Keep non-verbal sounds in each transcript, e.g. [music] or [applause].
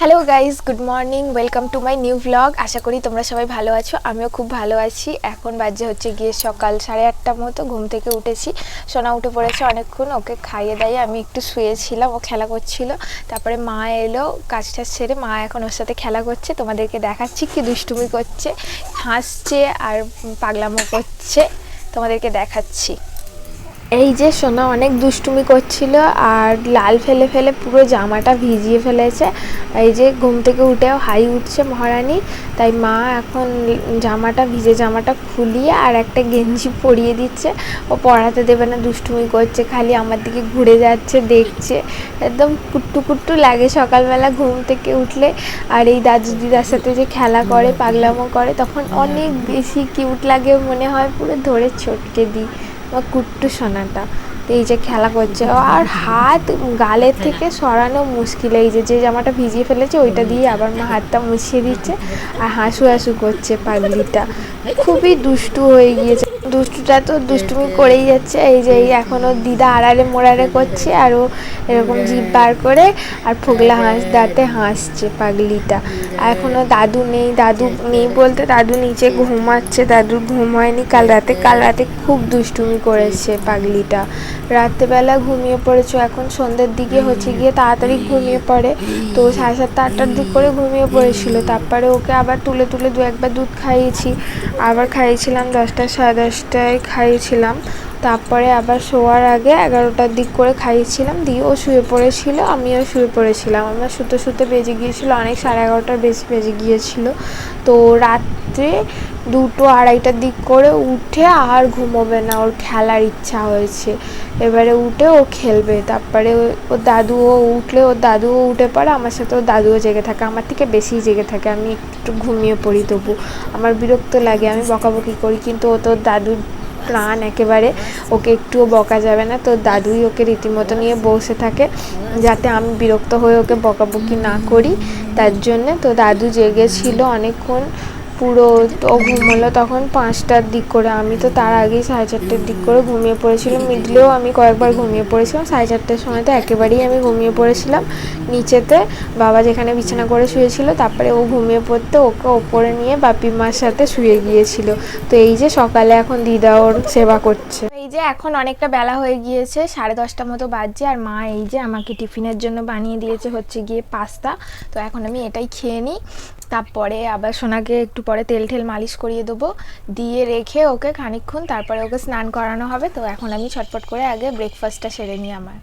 Hello guys good morning welcome to my new vlog আশা করি তোমরা সবাই ভালো আছো। আমিও খুব ভালো আছি। এখন বাজে হচ্ছে গিয়ে সকাল সাড়ে আটটার মতো। ঘুম থেকে উঠেছি। সোনা উঠে পড়েছে অনেকক্ষণ। ওকে খাইয়ে দাইয়ে আমি একটু শুয়েছিলাম। ও খেলা করছিল। তারপরে মা এলো কাজটা সেরে মা এখন ওর সাথে খেলা করছে। তোমাদেরকে দেখাচ্ছি কি দুষ্টুমি করছে, হাসছে আর পাগলামো করছে। তোমাদেরকে দেখাচ্ছি। এই যে সোনা অনেক দুষ্টুমি করছিল আর লাল ফেলে ফেলে পুরো জামাটা ভিজিয়ে ফেলেছে। এই যে ঘুম থেকে উঠেও হাই উঠছে মহারানী, তাই মা এখন জামাটা, ভিজে জামাটা খুলিয়ে আর একটা গেঞ্জি পরিয়ে দিচ্ছে। ও পড়াতে দেবে না, দুষ্টুমি করছে, খালি আমার দিকে ঘুরে যাচ্ছে, দেখছে। একদম কুট্টু কুট্টু লাগে সকালবেলা ঘুম থেকে উঠলে। আর এই দাদু দিদার সাথে যে খেলা করে, পাগলামো করে, তখন অনেক বেশি কিউট লাগে মনে হয়, পুরো ধরে ছটকে দিই। বা কুট্টু সোনাটা। তো এই যে খেলা করছে আর হাত গালে থেকে সরানো মুশকিল। এই যে যে জামাটা ভিজিয়ে ফেলেছে ওইটা দিয়ে আবার মা হাতটা মুছিয়ে দিচ্ছে আর হাসু হাসু করছে পাগলিটা। খুবই দুষ্টু হয়ে গিয়েছে দুষ্টুটা তো দুষ্টুমি করেই যাচ্ছে। এই যে এখনও দিদা আড়ালে মোড়ারে করছে আর ও এরকম জিভ বার করে আর ফোগলা হাঁস দাঁতে হাসছে পাগলিটা। আর এখনও দাদু নেই দাদু নেই বলতে দাদু নিচে ঘুমাচ্ছে দাদুর ঘুম হয়নি। কাল রাতে কাল রাতে খুব দুষ্টুমি করেছে পাগলিটা। রাত্রেবেলা ঘুমিয়ে পড়েছো এখন সন্ধ্যের দিকে হচ্ছে গিয়ে তাড়াতাড়ি ঘুমিয়ে পড়ে। তো সাড়ে সাতটা আটটার দিক করে ঘুমিয়ে পড়েছিল। তারপরে ওকে আবার তুলে তুলে দু একবার দুধ খাইয়েছি। আবার খাইয়েছিলাম দশটা সাড়ে দশটায় খাইয়েছিলাম। তারপরে আবার শোয়ার আগে এগারোটার দিক করে খাইয়েছিলাম। দিয়ে ও শুয়ে পড়েছিল, আমিও শুয়ে পড়েছিলাম। আমার শুতে শুতে বেজে গিয়েছিল, অনেক সাড়ে এগারোটার বেশি বেজে গিয়েছিল। তো রাত্রে দুটো আড়াইটার দিক করে উঠে আর ঘুমোবে না, ওর খেলার ইচ্ছা হয়েছে। এবারে উঠে ও খেলবে, তারপরে ও- ওর দাদু ও উঠলে ওর দাদুও উঠে পড়ে, আমার সাথে ওর দাদুও জেগে থাকে, আমার থেকে বেশি জেগে থাকে, আমি একটু ঘুমিয়ে পড়ি তবু। আমার বিরক্ত লাগে, আমি বকাবকি করি, কিন্তু ও তোর দাদুর প্রাণ একেবারে, ওকে একটুও বকা যাবে না, তো দাদুই ওকে রীতিমতো নিয়ে বসে থাকে, যাতে আমি বিরক্ত হয়ে ওকে বকাবকি না করি, তার জন্যে তো দাদু জেগেছিল অনেকক্ষণ পুরো ও ঘুমোলো তখন পাঁচটার দিক করে। আমি তো তার আগেই সাড়ে চারটের দিক করে ঘুমিয়ে পড়েছিলাম। মিডলেও আমি কয়েকবার ঘুমিয়ে পড়েছিলাম। সাড়ে চারটের সময় তো একেবারেই আমি ঘুমিয়ে পড়েছিলাম। নিচেতে বাবা যেখানে বিছানা করে শুয়েছিল, তারপরে ও ঘুমিয়ে পড়তে ওকে ওপরে নিয়ে বাপি মার সাথে শুয়ে গিয়েছিল। তো এই যে সকালে এখন দিদা ওর সেবা করছে। এই যে এখন অনেকটা বেলা হয়ে গিয়েছে, সাড়ে দশটা মতো বাজছে আর মা এই যে আমাকে টিফিনের জন্য বানিয়ে দিয়েছে হচ্ছে গিয়ে পাস্তা। তো এখন আমি এটাই খেয়ে নিই। তারপরে আবার সোনাকে একটু পরে তেল ঠেল মালিশ করিয়ে দেবো। দিয়ে রেখে ওকে খানিকক্ষণ তারপরে ওকে স্নান করানো হবে। তো এখন আমি ছটপট করে আগে ব্রেকফাস্টটা সেরে নিই আমার।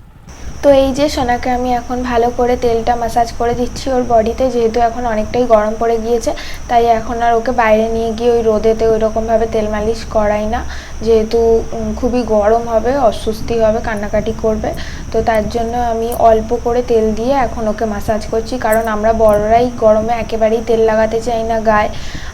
তো এই যে সোনাকে আমি এখন ভালো করে তেলটা ম্যাসাজ করে দিচ্ছি ওর বডিতে, যেহেতু এখন অনেকটাই গরম পড়ে গিয়েছে, তাই এখন আর ওকে বাইরে নিয়ে গিয়ে ওই রোদেতে ওই রকমভাবে তেল মালিশ করাই না। যেহেতু খুবই গরম হবে, অস্বস্তি হবে, কান্নাকাটি করবে। তো তার জন্য আমি অল্প করে তেল দিয়ে এখন ওকে ম্যাসাজ করছি। কারণ আমরা বড়রাই গরমে একেবারেই তেল লাগাতে চাই না গায়ে।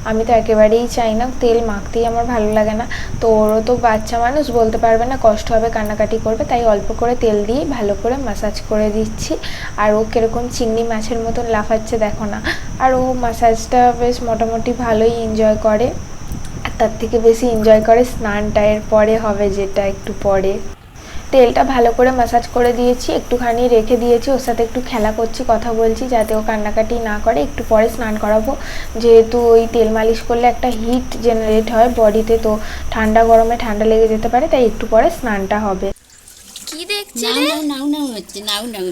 আমি তো একেবারেই চাই না, তেল মাখতেই আমার ভালো লাগে না। তো ওরও তো বাচ্চা মানুষ, বলতে পারবে না কষ্ট হবে, কান্নাকাটি করবে, তাই অল্প করে তেল দিয়ে ভালো করে ম্যাসাজ করে দিচ্ছি। আর ও কীরকম চিংড়ি মাছের মতন লাফাচ্ছে দেখো না। আর ও ম্যাসাজটা বেশ মোটামুটি ভালোই এনজয় করে। আর তার থেকে বেশি এনজয় করে স্নানটা এর পরে হবে যেটা একটু পরে। তেলটা ভালো করে ম্যাসাজ করে দিয়েছি একটুখানি রেখে দিয়েছি ওর সাথে একটু খেলা করছি কথা বলছি যাতে ও কান্নাকাটি না করে। একটু পরে স্নান করাবো। যেহেতু ওই তেল মালিশ করলে একটা হিট জেনারেট হয় বডিতে তো ঠান্ডা গরমে ঠান্ডা লেগে যেতে পারে তাই একটু পরে স্নানটা হবে। কি দেখছে নাও নাও নাও হচ্ছে নাও নাও।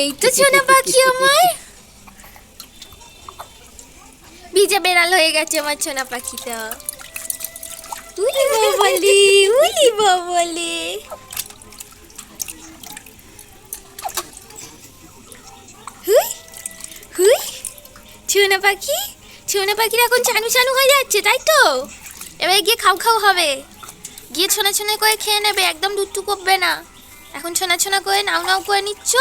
এই তো সোনা পাখি আমার ভিজে বেড়াল হয়ে গেছে আমার সোনা পাখিটা। উলি বাবলি উলি বাবলি। সোনা পাখি? সোনা পাখির এখন চানু চানু হয়ে যাচ্ছে, তাই তো? এবার গিয়ে খাও খাও হবে। গিয়ে ছোনা ছোনা করে খেয়ে নেবে, একদম দুটু করবে না। এখন ছোনা ছোনা করে নাও নাও করে নিচ্ছ।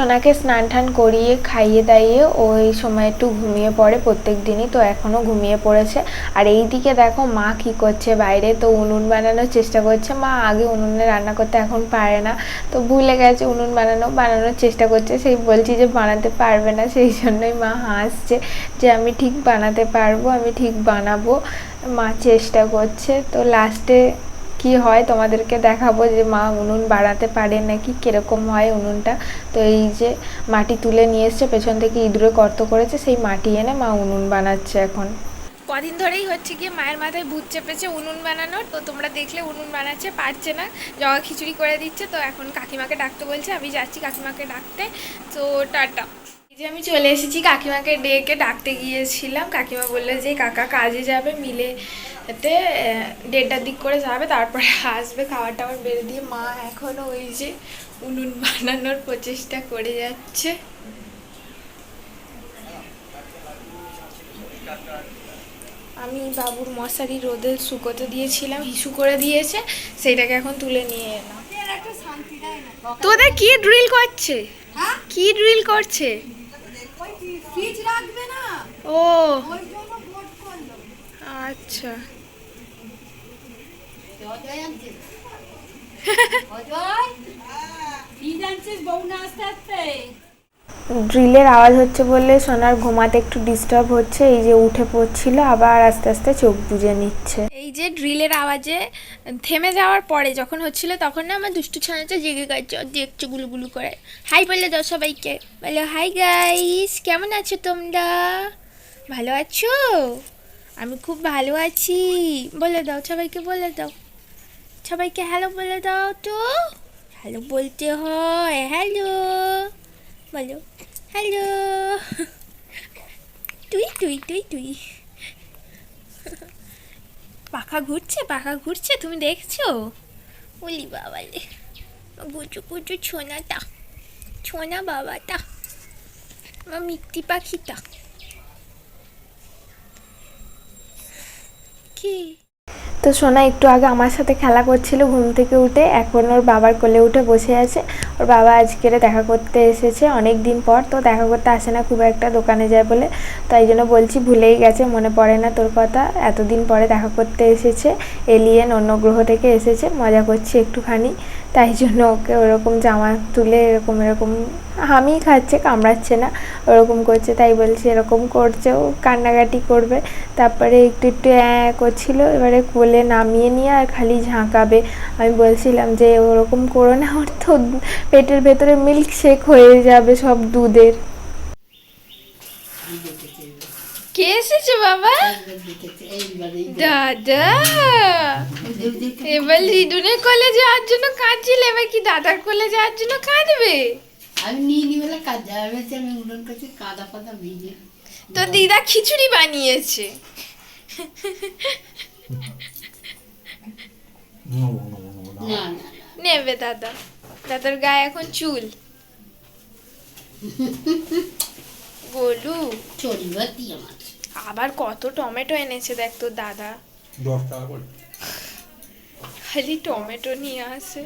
সোনাকে স্নান টান করিয়ে, খাইয়ে দাইয়ে ওই সময় একটু ঘুমিয়ে পড়ে প্রত্যেক দিনই, তো এখনও ঘুমিয়ে পড়েছে। আর এই দিকে দেখো মা কি করছে বাইরে, তো উনুন বানানোর চেষ্টা করছে। মা আগে উনুনে রান্না করতে এখন পারে না, তো ভুলে গেছে উনুন বানানো, বানানোর চেষ্টা করছে। সেই বলছি যে বানাতে পারবে না, সেই জন্যই মা হাসছে যে আমি ঠিক বানাতে পারব, আমি ঠিক বানাবো। মা চেষ্টা করছে, তো লাস্টে কি হয় তোমাদেরকে দেখাবো যে মা উনুন বাড়াতে পারে নাকি, কীরকম হয় উনুনটা। তো এই যে মাটি তুলে নিয়ে এসছে, পেছন থেকে ইঁদুরে গর্ত করেছে, সেই মাটি এনে মা উনুন বানাচ্ছে এখন। কদিন ধরেই হচ্ছে গিয়ে মায়ের মাথায় ভূত চেপেছে উনুন বানানোর, তো তোমরা দেখলে উনুন বানাচ্ছে, পারছে না জগা খিচুড়ি করে দিচ্ছে, তো এখন কাকিমাকে ডাকতে বলছে, আমি যাচ্ছি কাকিমাকে ডাকতে, তো টাটা। যে আমি চলে এসেছি কাকিমাকে ডেকে ডাকতে গিয়েছিলাম। কাকিমা বলল যে কাকা কাজে যাবে মিলে এতে দেড়টার দিক করে যাবে তারপরে আসবে খাবার টাবার বেড়ে দিয়ে। মা এখনও ওই যে উনুন বানানোর প্রচেষ্টা করে যাচ্ছে। আমি বাবুর মশারি রোদে শুকোতে দিয়েছিলাম হিসু করে দিয়েছে সেইটাকে এখন তুলে নিয়ে এলাম। তোদের কি ড্রিল করছে? হ্যাঁ? কি ড্রিল করছে? ফ্রিজ রাখবে না? ও। ওই জন্য ভোট করল। আচ্ছা। অজয় আনছে। [laughs] অজয়? ফ্রিজ আনছিস বউ না আস্তে আসতে? ড্রিলের আওয়াজ হচ্ছে বলে সোনার ঘুমাতে একটু ডিস্টার্ব হচ্ছে, এই যে উঠে পড়ছিল, আবার আস্তে আস্তে চোখ বুজে নিচ্ছে। এই যে ড্রিলের আওয়াজে থেমে যাওয়ার পরে যখন হচ্ছিল তখন না আমার দুষ্টু ছানাটা জেগে গেছে দেখছে গুলু গুলু করে। হাই বলে দাও সবাইকে। বলে, হাই গাইস কেমন আছো তোমরা? ভালো আছো? আমি খুব ভালো আছি। বলে দাও, সবাইকে বলে দাও। সবাইকে হ্যালো বলে দাও তো। হ্যালো বলতে হয় হ্যালো বলো হ্যালো তুই তুই তুই তুই পাখা ঘুরছে পাখা ঘুরছে, তুমি দেখছ? ওলি বাবালে গুচু গুচু ছোনাটা। ছোনা বাবাটা। আমার মিত্তি পাখিটা। কি? তো সোনা একটু আগে আমার সাথে খেলা করছিল, ঘুম থেকে উঠে, এখন ওর বাবার কোলে উঠে বসে আছে। ওর বাবা আজকেরে দেখা করতে এসেছে অনেক দিন পর তো দেখা করতে আসে না, খুব একটা দোকানে যায় বলে। তাই জন্য বলছি ভুলেই গেছে, মনে পড়ে না তোর কথা। এতদিন পরে দেখা করতে এসেছে এলিয়েন অন্য গ্রহ থেকে এসেছে, মজা করছি একটুখানি। তাই জন্য ওকে ওরকম জামা তুলে এরকম এরকম হামি খাচ্ছে, কামড়াচ্ছে না। ওরকম করছে, তাই বলছে, এরকম করছে, ও কান্নাকাটি করবে। তারপরে একটু একটু করছিল, এবারে কোলে নামিয়ে নিয়ে আর খালি ঝাঁকাবে। আমি বলছিলাম যে, ওরকম করো না, ওর তো পেটের ভেতরে মিল্ক শেক হয়ে যাবে সব দুধের। কে এসেছে বাবা? দাদা। এবার লিডুনের কলে যাওয়ার জন্য কাঁদছিল, এবার কি দাদার কোলে যাওয়ার জন্য কাঁদবে? আমি নিয়ে নি বলে কাজ যাবে আমি উনুন করছি কাদা ফাদা ভিজে তো দিদা খিচুড়ি বানিয়েছে। না না না। নেবে দাদা। দাদার গায়ে এখন চুল। গোলু আমার। আবার কত টমেটো এনেছে দেখ তোর দাদা। দশ টাকা করে। খালি টমেটো নিয়ে আসে।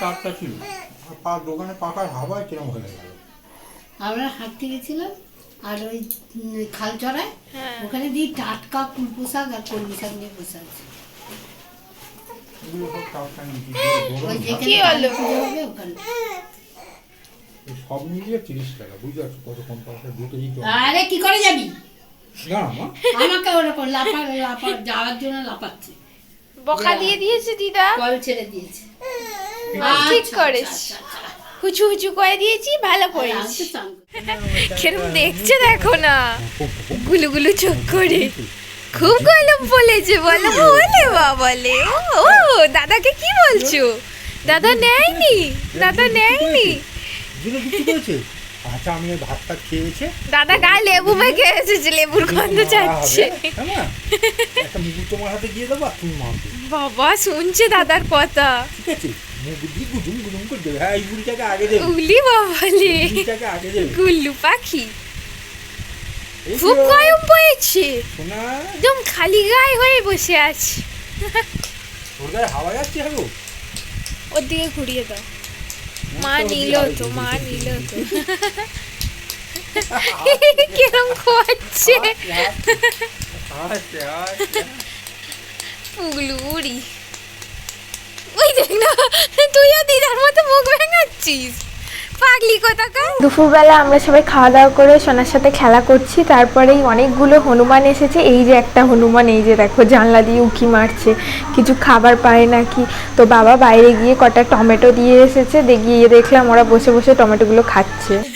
চারটা ছিল। পা দোকানে পাকার হাওয়ায় কিরম হয়ে গেল? আমরা হাঁটতে গেছিলাম আর ওই খাল চড়ায় হ্যাঁ। ওখানে দিয়ে টাটকা কুলপো শাক আর কলমি শাক নিয়ে এগুলো সব? কালী মিলিয়ে তিরিশ টাকা বুঝতে পারছ কত কম পয়সা দুটো আরে কি করে যাবি? না আমাকে ওরকম লাফা লাফা যাওয়ার জন্য লাফাচ্ছে। বকা দিয়ে দিয়েছে দিদা? কল ছেড়ে দিয়েছে। ঠিক আচ্ছা, করেছ আচ্ছা, আচ্ছা, আচ্ছা। হুচু হুচু করে দিয়েছি ভালো আমি করেছি কিরম দেখছে দেখো না। গুলু গুলু চোখ করে। খুব গলম বলেছে বলো বলে বলে। ও দাদাকে কি বলছো? দাদা নেয়নি দাদা নেয়নি। করেছে আচ্ছা আমি ভাতটা খেয়েছে। দাদা গায়ে লেবু মেখে এসেছে লেবুর গন্ধ যাচ্ছে হ্যাঁ একটা মুগুর তোমার হাতে দিয়ে দেবো তুমি বাবা শুনছে দাদার কথা। ঠিক আছে? মুগুর গুদুম গুদুম করে দেবে হ্যাঁ এই বুড়িটাকে আগে দেবে উলি বাবালে বুড়িটাকে আগে দেবে গুল্লু পাখি। খুব গরম পড়েছে। সোনা। একদম খালি গায়ে হয়ে বসে আছে। ওর গায়ে হাওয়া যাচ্ছে হ্যাঁ ওর দিকে ঘুরিয়ে দাও। মা নিল তো মা নিল তো। কিরম আচ্ছা পুগলু উড়ি। ওই দেখ না তুইও দিদার মতো মুখ ভেঙাচ্ছিস। পাগলি কোথাকার? দুপুরবেলা আমরা সবাই খাওয়া দাওয়া করে সোনার সাথে খেলা করছি তারপরেই অনেকগুলো হনুমান এসেছে। এই যে একটা হনুমান এই যে দেখো জানলা দিয়ে উকি মারছে। কিছু খাবার পায় নাকি? তো বাবা বাইরে গিয়ে কটা টমেটো দিয়ে এসেছে দিয়ে গিয়ে দেখলাম ওরা বসে বসে টমেটোগুলো খাচ্ছে। [laughs]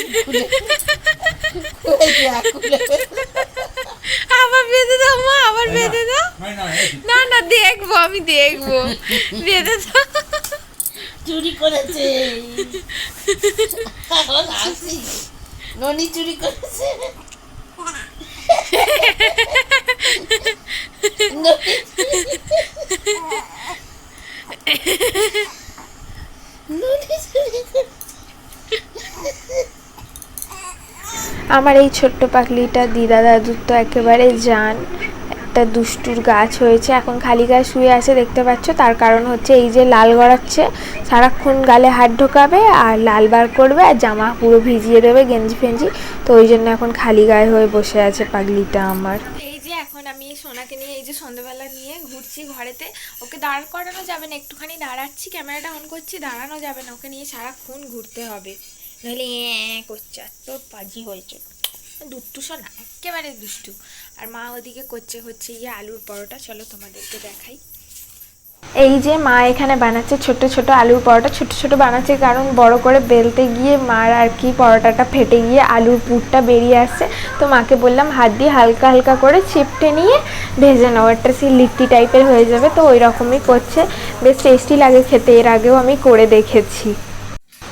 আবার বেঁধে দাও মা আবার বেঁধে দাও। না, না, দেখব আমি দেখব। বেঁধে দাও। চুরি করেছে। ননি চুরি করেছে। ননি। ননি চুরি করেছে। আমার এই ছোট্ট পাখলিটা দিদা দাদুর তো একেবারে জান। একটা দুষ্টুর গাছ হয়েছে, এখন খালি গায়ে শুয়ে আছে, দেখতে পাচ্ছ? তার কারণ হচ্ছে এই যে লাল গড়াচ্ছে, সারাক্ষণ গালে হাত ঢোকাবে আর লাল বার করবে আর জামা পুরো ভিজিয়ে দেবে গেঞ্জি ফেঞ্জি। তো ওই জন্য এখন খালি গায়ে হয়ে বসে আছে পাগলিটা আমার। এই যে এখন আমি সোনাকে নিয়ে, এই যে সন্ধ্যাবেলা নিয়ে ঘুরছি ঘরেতে, ওকে দাঁড় করানো যাবে না, একটুখানি দাঁড়াচ্ছি, ক্যামেরাটা অন করছি, দাঁড়ানো যাবে না, ওকে নিয়ে সারাক্ষণ ঘুরতে হবে। নইলে করছে এত পাজি হয়েছে। দুষ্টু সোনা একেবারে দুষ্টু। আর মা ওদিকে করছে, হচ্ছে ইয়ে আলুর পরোটা। চলো তোমাদেরকে দেখাই। এই যে মা এখানে বানাচ্ছে ছোট ছোট আলুর পরোটা। ছোট ছোট বানাচ্ছে কারণ বড় করে বেলতে গিয়ে মার আর কি পরোটাটা ফেটে গিয়ে আলুর পুরটা বেরিয়ে আসছে। তো মাকে বললাম, হাত দিয়ে হালকা হালকা করে চিপটে নিয়ে ভেজে নেওয়া একটা সেই লিট্টি টাইপের হয়ে যাবে, তো ওই রকমই করছে। বেশ টেস্টি লাগে খেতে, এর আগেও আমি করে দেখেছি।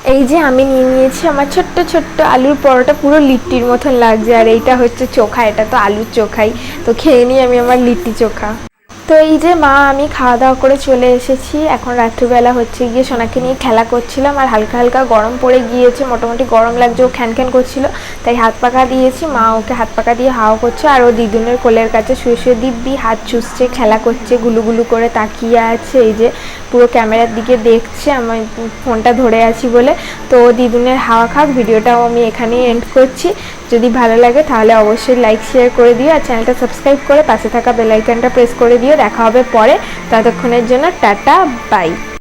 এই যে আমি নিয়ে নিয়েছি, আমার ছোট্ট ছোট্ট আলুর পরোটা পুরো লিট্টির মতন লাগছে। আর এইটা হচ্ছে চোখা, এটা তো আলুর চোখাই। তো খেয়ে নিই আমি আমার লিট্টি চোখা। তো এই যে মা, আমি খাওয়া দাওয়া করে চলে এসেছি। এখন রাত্রিবেলা হচ্ছে গিয়ে সোনাকে নিয়ে খেলা করছিলাম আর হালকা হালকা গরম পড়ে গিয়েছে, মোটামুটি গরম লাগছে, ও খ্যান খ্যান করছিল। তাই হাত পাকা দিয়েছি, মা ওকে হাত পাকা দিয়ে হাওয়া করছে আর ও দিদুনের কোলের কাছে শুয়ে শুয়ে দিব্যি হাত চুষছে, খেলা করছে গুলুগুলু করে তাকিয়ে আছে। এই যে পুরো ক্যামেরার দিকে দেখছে আমার ফোনটা ধরে আছি বলে। তো দিদুনের হাওয়া খাক, ভিডিওটাও আমি এখানেই এন্ড করছি। যদি ভালো লাগে, তাহলে অবশ্যই লাইক শেয়ার করে দিও আর চ্যানেলটা সাবস্ক্রাইব করে পাশে থাকা বেলাইকানটা প্রেস করে দিও। দেখা হবে পরে। ততক্ষণের জন্য টাটা বাই